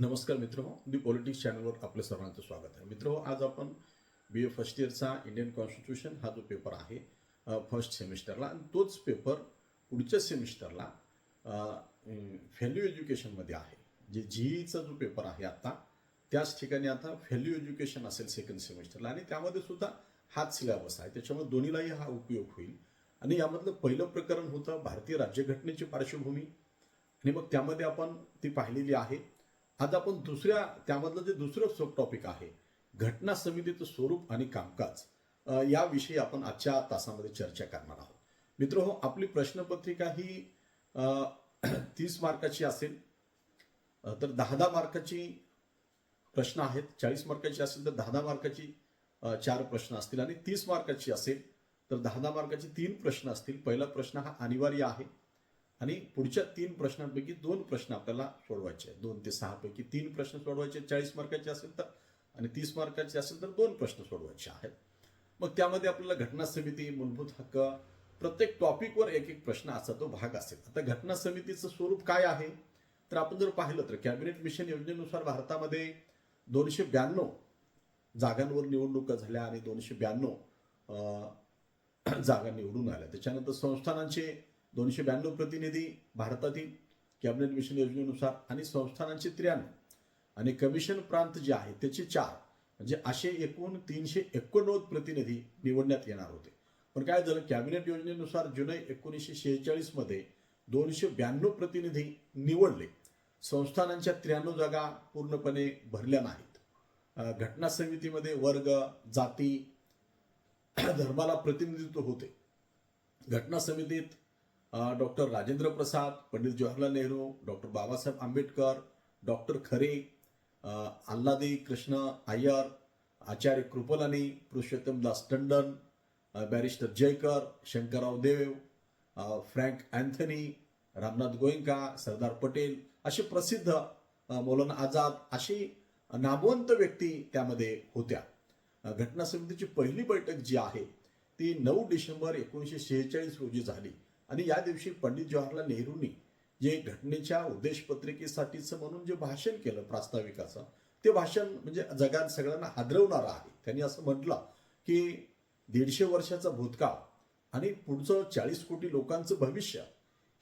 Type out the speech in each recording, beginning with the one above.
नमस्कार मित्र दी पॉलिटिक्स चॅनलवर आपलं सर्वांचं स्वागत आहे. मित्र आज आपण बी ए फर्स्ट इयरचा इंडियन कॉन्स्टिट्यूशन हा जो पेपर आहे फर्स्ट सेमिस्टरला आणि तोच पेपर पुढच्या सेमिस्टरला व्हॅल्यू एज्युकेशनमध्ये आहे. जे जीईचा जो पेपर आहे आता त्याच ठिकाणी आता व्हॅल्यू एज्युकेशन असेल सेकंड सेमिस्टरला आणि त्यामध्ये सुद्धा हाच सिलेबस आहे. त्याच्यामुळे दोन्हीलाही हा उपयोग होईल. आणि यामधलं पहिलं प्रकरण होतं भारतीय राज्यघटनेची पार्श्वभूमी. आणि मग त्यामध्ये आपण ती पाहिलेली आहे. आज आपण दुसऱ्या त्यामधलं जे दुसरं सब टॉपिक आहे घटना समितीचं स्वरूप आणि कामकाज याविषयी आपण आजच्या तासामध्ये चर्चा करणार आहोत. मित्र हो आपली प्रश्नपत्रिका ही तीस मार्काची असेल तर दहा दहा मार्काची प्रश्न आहेत चाळीस मार्काची असेल तर दहा दहा मार्काची चार प्रश्न असतील आणि तीस मार्काची असेल तर दहा दहा मार्काचे तीन प्रश्न असतील. पहिला प्रश्न हा अनिवार्य आहे. आणि पुढच्या तीन प्रश्नांपैकी दोन प्रश्न आपल्याला सोडवायचे आहेत. दोन ते सहापैकी तीन प्रश्न सोडवायचे आहेत. चाळीस मार्काचे असेल तर आणि तीस मार्काचे असेल तर दोन प्रश्न सोडवायचे आहेत. मग त्यामध्ये आपल्याला घटना समिती मूलभूत हक्क प्रत्येक टॉपिकवर एक एक प्रश्न असा तो भाग असेल. आता घटना समितीचं स्वरूप काय आहे? तर आपण जर पाहिलं तर कॅबिनेट मिशन योजनेनुसार भारतामध्ये दोनशे ब्याण्णव जागांवर निवडणुका झाल्या आणि दोनशे ब्याण्णव जागा निवडून आल्या. त्याच्यानंतर संस्थानांचे दोनशे ब्याण्णव प्रतिनिधी भारतातील कॅबिनेट मिशन योजनेनुसार आणि संस्थानांचे त्र्याण्णव. आणि कमिशन प्रांत जे आहे त्याचे चार. म्हणजे असे एकूण तीनशे एकोणनव्वद प्रतिनिधी निवडण्यात येणार होते. पण काय झालं कॅबिनेट योजनेनुसार जुलै एकोणीसशे शेहेचाळीसमध्ये दोनशे ब्याण्णव प्रतिनिधी निवडले. संस्थानांच्या त्र्याण्णव जागा पूर्णपणे भरल्या नाहीत. घटना समितीमध्ये वर्ग जाती धर्माला प्रतिनिधित्व होते. घटना समितीत doctor Rajendra Prasad Pandit Jawaharlal Nehru doctor Babasaheb Ambedkar doctor Khare Alladi Krishna Ayyar Acharya Kripalani Purushottam Das Tandon barrister Jayakar Shankarrao Deo Frank Anthony Ramnath Goenka Sardar Patel असे प्रसिद्ध मौलाना आझाद अशी नामवंत व्यक्ती त्यामध्ये होत्या. घटना समितीची पहिली बैठक जी आहे ती नऊ डिसेंबर एकोणीसशे शेहेचाळीस रोजी झाली. आणि या दिवशी पंडित जवाहरलाल नेहरूंनी जे घटनेच्या उद्देशपत्रिकेसाठीचं म्हणून जे भाषण केलं प्रास्ताविकाचं ते भाषण म्हणजे जगात सगळ्यांना हादरवणारं आहे. त्यांनी असं म्हटलं की दीडशे वर्षाचा भूतकाळ आणि पुढचं चाळीस कोटी लोकांचं भविष्य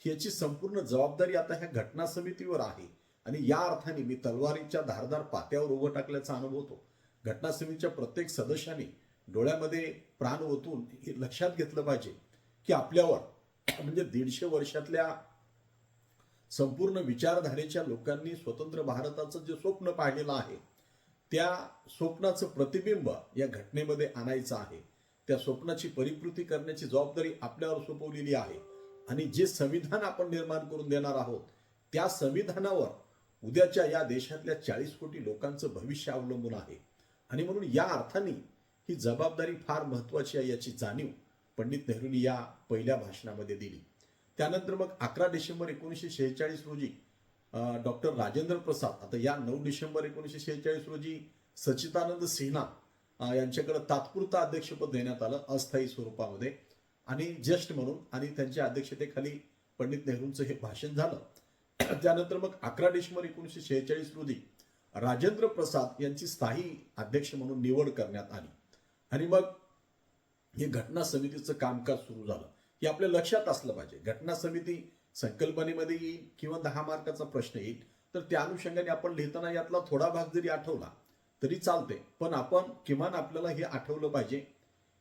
ह्याची संपूर्ण जबाबदारी आता ह्या घटना समितीवर आहे. आणि या अर्थाने मी तलवारीच्या धारदार पात्यावर उभं टाकल्याचा अनुभवतो घटना समितीच्या प्रत्येक सदस्याने डोळ्यामध्ये प्राण ओतून हे लक्षात घेतलं पाहिजे की आपल्यावर म्हणजे दीडशे वर्षातल्या संपूर्ण विचारधारेच्या लोकांनी स्वतंत्र भारताचं जे स्वप्न पाहिलेलं आहे त्या स्वप्नाचं प्रतिबिंब या घटनेमध्ये आणायचं आहे. त्या स्वप्नाची परिपूर्ती करण्याची जबाबदारी आपल्यावर सोपवलेली आहे. आणि जे संविधान आपण निर्माण करून देणार आहोत त्या संविधानावर उद्याच्या या देशातल्या चाळीस कोटी लोकांचं भविष्य अवलंबून आहे. आणि म्हणून या अर्थाने ही जबाबदारी फार महत्वाची आहे याची जाणीव पंडित नेहरूंनी या पहिल्या भाषणामध्ये दिली. त्यानंतर मग अकरा डिसेंबर एकोणीसशे शेहेचाळीस रोजी डॉक्टर राजेंद्र प्रसाद आता या नऊ डिसेंबर एकोणीसशे शेहेचाळीस रोजी सचिदानंद सिन्हा यांच्याकडे तात्पुरता अध्यक्षपद देण्यात आलं अस्थायी स्वरूपामध्ये. आणि ज्येष्ठ म्हणून आणि त्यांच्या अध्यक्षतेखाली पंडित नेहरूंचं हे भाषण झालं. त्यानंतर मग अकरा डिसेंबर एकोणीसशे शेहेचाळीस रोजी राजेंद्र प्रसाद यांची स्थायी अध्यक्ष म्हणून निवड करण्यात आली. आणि मग हे घटना समितीचं कामकाज सुरू झालं. हे आपल्या लक्षात असलं पाहिजे. घटना समिती संकल्पनेमध्ये येईल किंवा दहा मार्काचा प्रश्न येईल. तर त्या अनुषंगाने आपण लिहिताना यातला थोडा भाग जरी आठवला तरी चालते पण आपण किमान आपल्याला हे आठवलं पाहिजे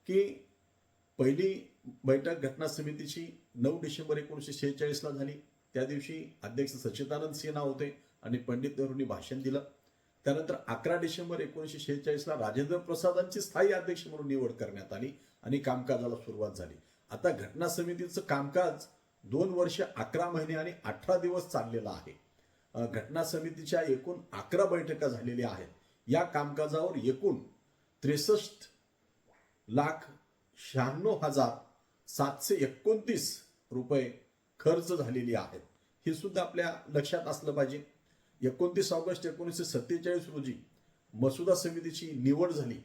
की पहिली बैठक घटना समितीची नऊ डिसेंबर एकोणीसशे शेहेचाळीसला झाली. त्या दिवशी अध्यक्ष सच्चिदानंद सिन्हा होते आणि पंडित नेहरूंनी भाषण दिलं. त्यानंतर अकरा डिसेंबर एकोणीसशे शेहेचाळीसला राजेंद्र प्रसादांची स्थायी अध्यक्ष म्हणून निवड करण्यात आली. आणि कामकाजाला सुरुवात झाली. आता घटना समितीचं कामकाज दोन वर्ष अकरा महिने आणि अठरा दिवस चाललेलं आहे. घटना समितीच्या एकूण अकरा बैठका झालेल्या आहेत. या कामकाजावर एकूण त्रेसष्ट लाख शहाण्णव हजार सातशे एकोणतीस रुपये खर्च झालेली आहेत. हे सुद्धा आपल्या लक्षात असलं पाहिजे. एकोणतीस ऑगस्ट एकोणीसशे सत्तेचाळीस रोजी मसुदा समितीची निवड झाली.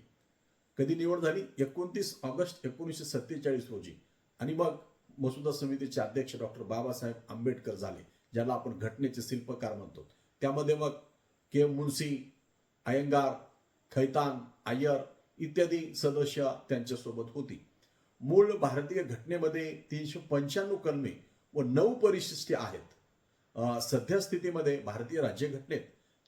कधी निवड झाली? एकोणतीस ऑगस्ट एकोणीसशे सत्तेचाळीस रोजी. आणि मग मसुदा समितीचे अध्यक्ष डॉक्टर बाबासाहेब आंबेडकर झाले ज्याला आपण घटनेचे शिल्पकार म्हणतो. त्यामध्ये मग के. एम. मुन्सी अयंगार खैतान अय्यर इत्यादी सदस्य त्यांच्यासोबत होती. मूळ भारतीय घटनेमध्ये तीनशे पंच्याण्णव कलमे व नऊ परिशिष्टे आहेत. सध्या स्थितीमध्ये भारतीय राज्यघटनेत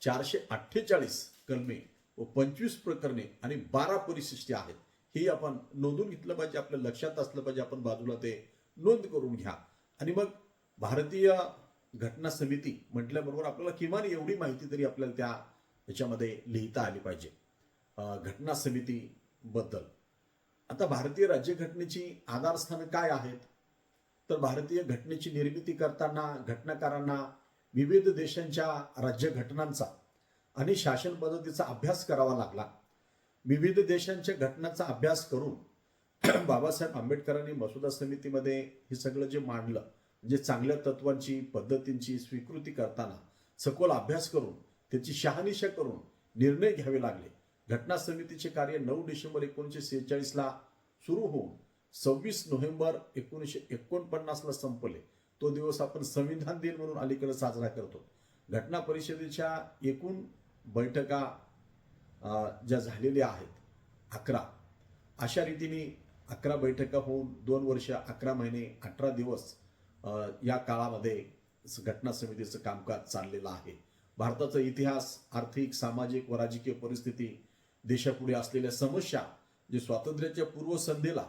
चारशे अठ्ठेचाळीस कलमे पंचवीस प्रकरणे आणि बारा परिशिष्टी आहेत. हे आपण नोंदून घेतलं पाहिजे आपल्या लक्षात असलं पाहिजे आपण बाजूला ते नोंद करून घ्या. आणि मग भारतीय घटना समिती म्हटल्याबरोबर आपल्याला किमान एवढी माहिती तरी आपल्याला त्या ह्याच्यामध्ये लिहिता आली पाहिजे घटना समितीबद्दल आता भारतीय राज्यघटनेची आधारस्थानं काय आहेत? तर भारतीय घटनेची निर्मिती करताना घटनाकारांना विविध देशांच्या राज्यघटनांचा आणि शासन पद्धतीचा अभ्यास करावा लागला. विविध देशांच्या घटनांचा अभ्यास करून बाबासाहेब आंबेडकरांनी मसुदा समितीमध्ये हे सगळं जे मांडलं म्हणजे चांगल्या तत्वांची पद्धतींची स्वीकृती करताना सखोल अभ्यास करून त्याची शहानिशा करून निर्णय घ्यावे लागले. घटना समितीचे कार्य नऊ डिसेंबर एकोणीसशे सेहेचाळीसला सुरू होऊन सव्वीस नोव्हेंबर एकोणीसशे एकोणपन्नासला संपले. तो दिवस आपण संविधान दिन म्हणून अलीकडे साजरा करतो. घटना परिषदेच्या एकूण बैठका ज्या झालेल्या आहेत अकरा. अशा रीतीने अकरा बैठका होऊन दोन वर्ष अकरा महिने अठरा दिवस या काळामध्ये घटना समितीचं कामकाज चाललेलं आहे. भारताचा इतिहास आर्थिक सामाजिक व राजकीय परिस्थिती देशापुढे असलेल्या समस्या जे स्वातंत्र्याच्या पूर्वसंध्येला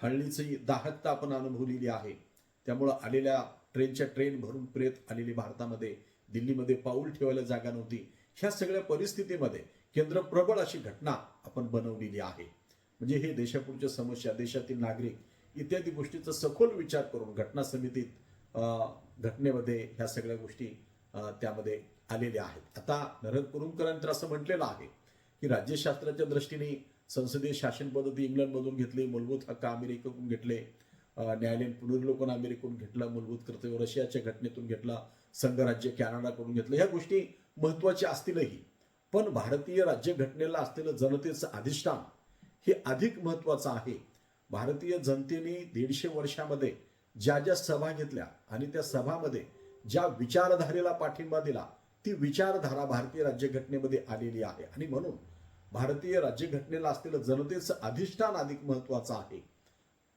फाळणीची दाहकता आपण अनुभवलेली आहे. त्यामुळं आलेल्या ट्रेनच्या ट्रेन भरून प्रेत आलेली भारतामध्ये दिल्लीमध्ये पाऊल ठेवायला जागा नव्हती. ह्या सगळ्या परिस्थितीमध्ये केंद्र प्रबळ अशी घटना आपण बनवलेली आहे. म्हणजे हे देशापुढच्या समस्या देशातील नागरिक इत्यादी गोष्टीचा सखोल विचार करून घटना समितीत घटनेमध्ये ह्या सगळ्या गोष्टी त्यामध्ये आलेल्या आहेत. आता नरहर कुरुंकरांनी असं म्हटलेलं आहे की राज्यशास्त्राच्या दृष्टीने संसदीय शासन पद्धती इंग्लंडमधून घेतली मूलभूत हक्क अमेरिकेकडून घेतले न्यायालयीन पुनर्विलोकन अमेरिकेकडून घेतलं मूलभूत कर्तव्य रशियाच्या घटनेतून घेतलं संघराज्य कॅनडाकडून घेतलं. ह्या गोष्टी महत्त्वाच्या असतीलही. पण भारतीय राज्यघटनेला असलेलं जनतेचं अधिष्ठान हे अधिक महत्वाचं आहे. भारतीय जनतेने दीडशे वर्षामध्ये ज्या ज्या सभा घेतल्या आणि त्या सभामध्ये ज्या विचारधारेला पाठिंबा दिला ती विचारधारा भारतीय राज्यघटनेमध्ये आलेली आहे. आणि म्हणून भारतीय राज्यघटनेला असलेलं जनतेचं अधिष्ठान अधिक महत्वाचं आहे.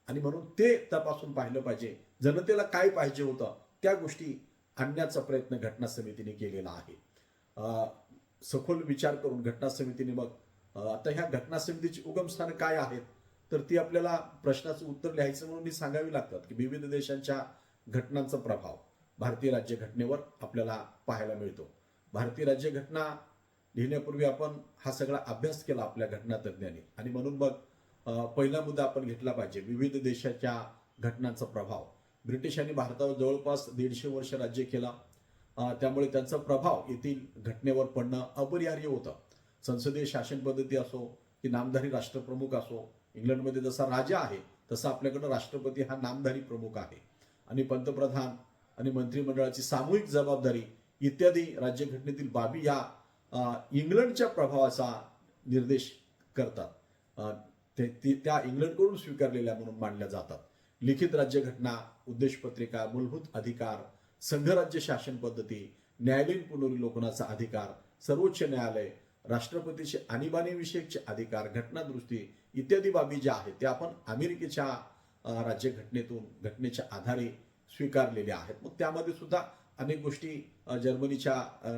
आणि म्हणून ते तपासून पाहिलं पाहिजे. जनतेला काय पाहिजे होतं त्या गोष्टी आणण्याचा प्रयत्न घटना समितीने केलेला आहे. सखोल विचार करून घटना समितीने मग आता ह्या घटना समितीची उगमस्थानं काय आहेत तर ती आपल्याला प्रश्नाचं उत्तर लिहायचं म्हणून ही सांगावी लागतात की विविध देशांच्या घटनांचा प्रभाव भारतीय राज्यघटनेवर आपल्याला पाहायला मिळतो. भारतीय राज्यघटना लिहिण्यापूर्वी आपण हा सगळा अभ्यास केला आपल्या घटनातज्ज्ञांनी आणि म्हणून मग पहिला मुद्दा आपण घेतला पाहिजे विविध देशाच्या घटनांचा प्रभाव. ब्रिटिशांनी भारतावर जवळपास दीडशे वर्ष राज्य केलं. त्यामुळे त्यांचा प्रभाव येथील घटनेवर पडणं अपरिहार्य होतं. संसदीय शासन पद्धती असो की नामधारी राष्ट्रप्रमुख असो इंग्लंडमध्ये जसा राजा आहे तसा आपल्याकडं राष्ट्रपती हा नामधारी प्रमुख आहे. आणि पंतप्रधान आणि मंत्रिमंडळाची सामूहिक जबाबदारी इत्यादी राज्यघटनेतील बाबी या इंग्लंडच्या प्रभावाचा निर्देश करतात. ते त्या इंग्लंडकडून स्वीकारलेल्या म्हणून मानल्या जातात. लिखित राज्यघटना उद्देशपत्रिका मूलभूत अधिकार संघराज्य शासन पद्धती न्यायालयीन पुनर्विलोकनाचा अधिकार सर्वोच्च न्यायालय राष्ट्रपतीचे आणीबाणीविषयकचे अधिकार घटनादुरुस्ती इत्यादी बाबी ज्या आहेत त्या आपण अमेरिकेच्या राज्यघटनेतून घटनेच्या आधारे स्वीकारलेल्या आहेत. मग त्यामध्ये सुद्धा अनेक गोष्टी जर्मनीच्या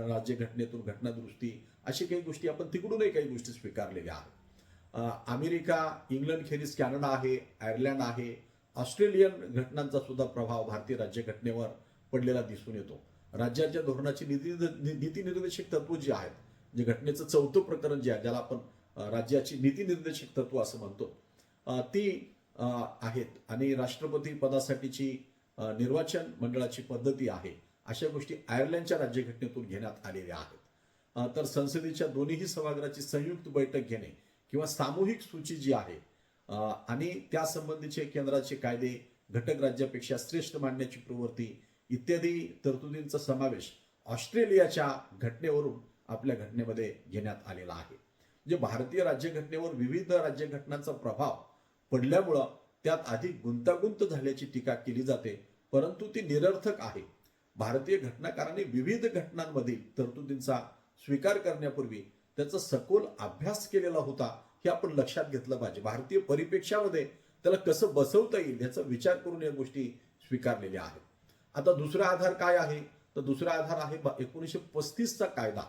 राज्यघटनेतून घटनादुरुस्ती अशी काही गोष्टी आपण तिकडूनही काही गोष्टी स्वीकारलेल्या आहेत. अमेरिका इंग्लंड खेरीज कॅनडा आहे आयर्लंड आहे ऑस्ट्रेलियन घटनांचा सुद्धा प्रभाव भारतीय राज्यघटनेवर पडलेला दिसून येतो. राज्याच्या धोरणाची नीती नीती तत्व जी आहेत जे घटनेचं चौथं प्रकरण जे आहे ज्याला आपण राज्याची नीतीनिर्देशक तत्व असं म्हणतो ती आहेत. आणि राष्ट्रपती पदासाठीची निर्वाचन मंडळाची पद्धती आहे अशा गोष्टी आयर्लंडच्या राज्यघटनेतून घेण्यात आलेल्या आहेत. तर संसदेच्या दोन्हीही सभागृहाची संयुक्त बैठक घेणे किंवा सामूहिक सूची जी आहे आणि त्यासंबंधीचे केंद्राचे कायदे घटक राज्यापेक्षा श्रेष्ठ मानण्याची प्रवृत्ती इत्यादी तरतुदींचा समावेश ऑस्ट्रेलियाच्या घटनेवरून आपल्या घटनेमध्ये घेण्यात आलेला आहे. म्हणजे भारतीय राज्यघटनेवर विविध राज्यघटनांचा प्रभाव पडल्यामुळं त्यात अधिक गुंतागुंत झाल्याची टीका केली जाते परंतु ती निरर्थक आहे. भारतीय घटनाकारांनी विविध घटनांमधील तरतुदींचा स्वीकार करण्यापूर्वी त्याचा सखोल अभ्यास केलेला होता हे आपण लक्षात घेतलं पाहिजे. भारतीय परिप्रेक्षामध्ये त्याला कसं बसवता येईल याचा विचार करून या गोष्टी स्वीकारलेल्या आहेत. आता दुसरा आधार काय आहे? तर दुसरा आधार आहे एकोणीसशे पस्तीसचा कायदा.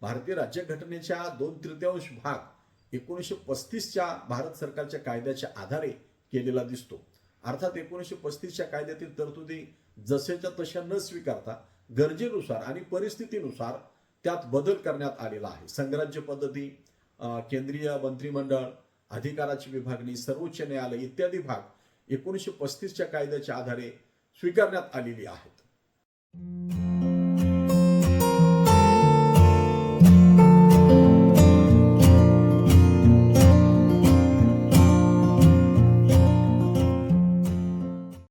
भारतीय राज्यघटनेच्या दोन तृतीयांश भाग एकोणीसशे पस्तीसच्या भारत सरकारच्या कायद्याच्या आधारे केलेला दिसतो. अर्थात एकोणीसशे पस्तीसच्या कायद्यातील तरतुदी जसेच्या तशा न स्वीकारता गरजेनुसार आणि परिस्थितीनुसार त्यात बदल करण्यात आलेला आहे. संघराज्य पद्धती केंद्रीय मंत्रिमंडळ अधिकाराची विभागणी सर्वोच्च न्यायालय इत्यादी भाग एकोणीसशे पस्तीसच्या कायद्याच्या आधारे स्वीकारण्यात आलेली आहेत.